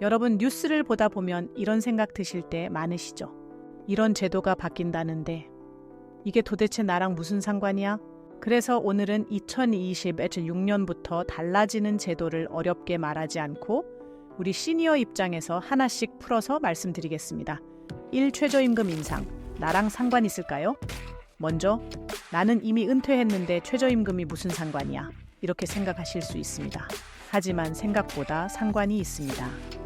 여러분 뉴스를 보다 보면 이런 생각 드실 때 많으시죠? 이런 제도가 바뀐다는데 이게 도대체 나랑 무슨 상관이야? 그래서 오늘은 2026년부터 달라지는 제도를 어렵게 말하지 않고 우리 시니어 입장에서 하나씩 풀어서 말씀드리겠습니다. 1. 최저임금 인상. 나랑 상관 있을까요? 먼저, 나는 이미 은퇴했는데 최저임금이 무슨 상관이야? 이렇게 생각하실 수 있습니다. 하지만 생각보다 상관이 있습니다.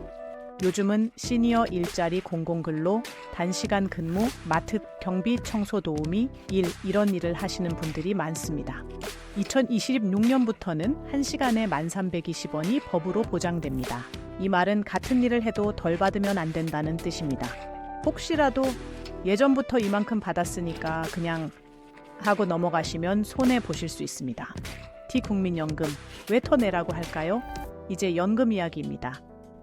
요즘은 시니어 일자리 공공근로, 단시간 근무, 마트 경비 청소 도우미 일 이런 일을 하시는 분들이 많습니다. 2026년부터는 1시간에 1,320원이 법으로 보장됩니다. 이 말은 같은 일을 해도 덜 받으면 안 된다는 뜻입니다. 혹시라도 예전부터 이만큼 받았으니까 그냥 하고 넘어가시면 손해 보실 수 있습니다. T국민연금 왜 더 내라고 할까요? 이제 연금 이야기입니다.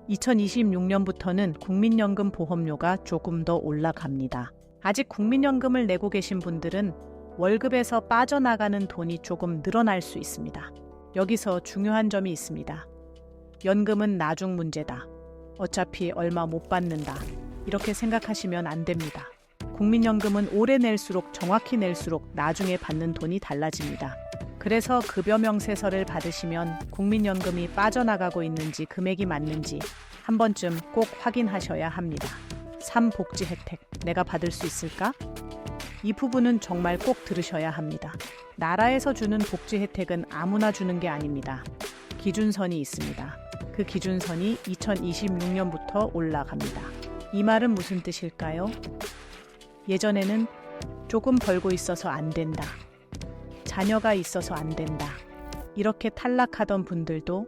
2026년부터는 국민연금 보험료가 조금 더 올라갑니다. 아직 국민연금을 내고 계신 분들은 월급에서 빠져나가는 돈이 조금 늘어날 수 있습니다. 여기서 중요한 점이 있습니다. 연금은 나중 문제다. 어차피 얼마 못 받는다. 이렇게 생각하시면 안 됩니다. 국민연금은 오래 낼수록 정확히 낼수록 나중에 받는 돈이 달라집니다. 그래서 급여 명세서를 받으시면 국민연금이 빠져나가고 있는지 금액이 맞는지 한 번쯤 꼭 확인하셔야 합니다. 3. 복지 혜택. 내가 받을 수 있을까? 이 부분은 정말 꼭 들으셔야 합니다. 나라에서 주는 복지 혜택은 아무나 주는 게 아닙니다. 기준선이 있습니다. 그 기준선이 2026년부터 올라갑니다. 이 말은 무슨 뜻일까요? 예전에는 조금 벌고 있어서 안 된다. 자녀가 있어서 안 된다. 이렇게 탈락하던 분들도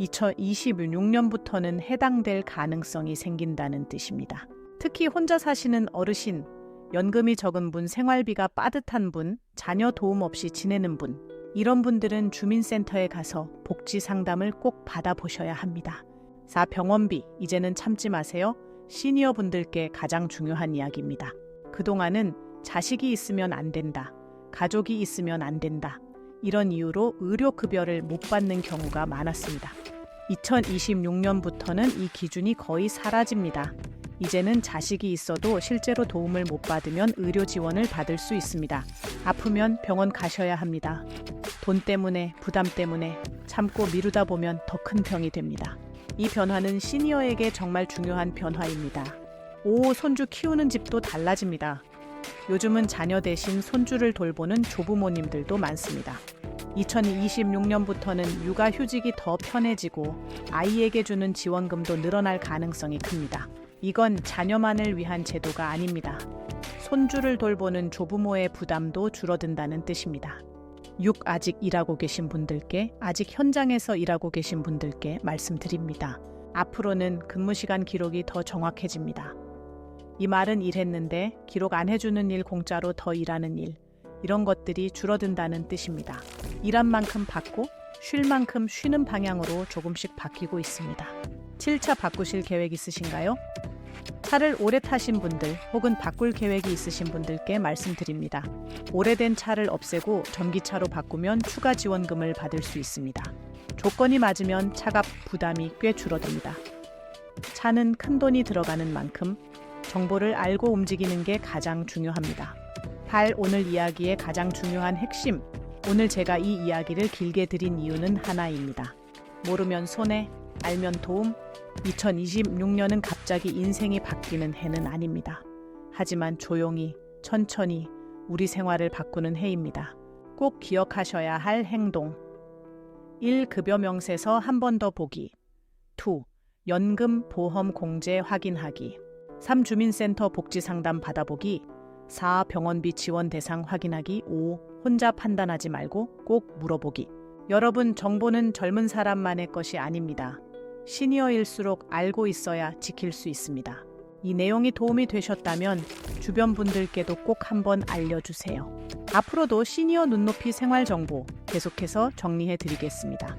2026년부터는 해당될 가능성이 생긴다는 뜻입니다. 특히 혼자 사시는 어르신, 연금이 적은 분, 생활비가 빠듯한 분, 자녀 도움 없이 지내는 분, 이런 분들은 주민센터에 가서 복지 상담을 꼭 받아보셔야 합니다. 4. 병원비, 이제는 참지 마세요. 시니어 분들께 가장 중요한 이야기입니다. 그동안은 자식이 있으면 안 된다. 가족이 있으면 안 된다. 이런 이유로 의료급여를 못 받는 경우가 많았습니다. 2026년부터는 이 기준이 거의 사라집니다. 이제는 자식이 있어도 실제로 도움을 못 받으면 의료 지원을 받을 수 있습니다. 아프면 병원 가셔야 합니다. 돈 때문에, 부담 때문에 참고 미루다 보면 더 큰 병이 됩니다. 이 변화는 시니어에게 정말 중요한 변화입니다. 오, 손주 키우는 집도 달라집니다. 요즘은 자녀 대신 손주를 돌보는 조부모님들도 많습니다. 2026년부터는 육아 휴직이 더 편해지고 아이에게 주는 지원금도 늘어날 가능성이 큽니다. 이건 자녀만을 위한 제도가 아닙니다. 손주를 돌보는 조부모의 부담도 줄어든다는 뜻입니다. 6. 아직 일하고 계신 분들께, 아직 현장에서 일하고 계신 분들께 말씀드립니다. 앞으로는 근무 시간 기록이 더 정확해집니다. 이 말은 일했는데 기록 안 해주는 일 공짜로 더 일하는 일, 이런 것들이 줄어든다는 뜻입니다. 일한 만큼 받고 쉴 만큼 쉬는 방향으로 조금씩 바뀌고 있습니다. 7차 바꾸실 계획 있으신가요? 차를 오래 타신 분들 혹은 바꿀 계획이 있으신 분들께 말씀드립니다. 오래된 차를 없애고 전기차로 바꾸면 추가 지원금을 받을 수 있습니다. 조건이 맞으면 차값 부담이 꽤 줄어듭니다. 차는 큰 돈이 들어가는 만큼 정보를 알고 움직이는 게 가장 중요합니다. 8. 오늘 이야기의 가장 중요한 핵심. 오늘 제가 이 이야기를 길게 드린 이유는 하나입니다. 모르면 손해, 알면 도움. 2026년은 갑자기 인생이 바뀌는 해는 아닙니다. 하지만 조용히, 천천히 우리 생활을 바꾸는 해입니다. 꼭 기억하셔야 할 행동. 1. 급여 명세서 한 번 더 보기. 2. 연금 보험 공제 확인하기. 3. 주민센터 복지 상담 받아보기. 4. 병원비 지원 대상 확인하기 5. 혼자 판단하지 말고 꼭 물어보기. 여러분, 정보는 젊은 사람만의 것이 아닙니다. 시니어일수록 알고 있어야 지킬 수 있습니다. 이 내용이 도움이 되셨다면 주변 분들께도 꼭 한번 알려주세요. 앞으로도 시니어 눈높이 생활 정보 계속해서 정리해 드리겠습니다.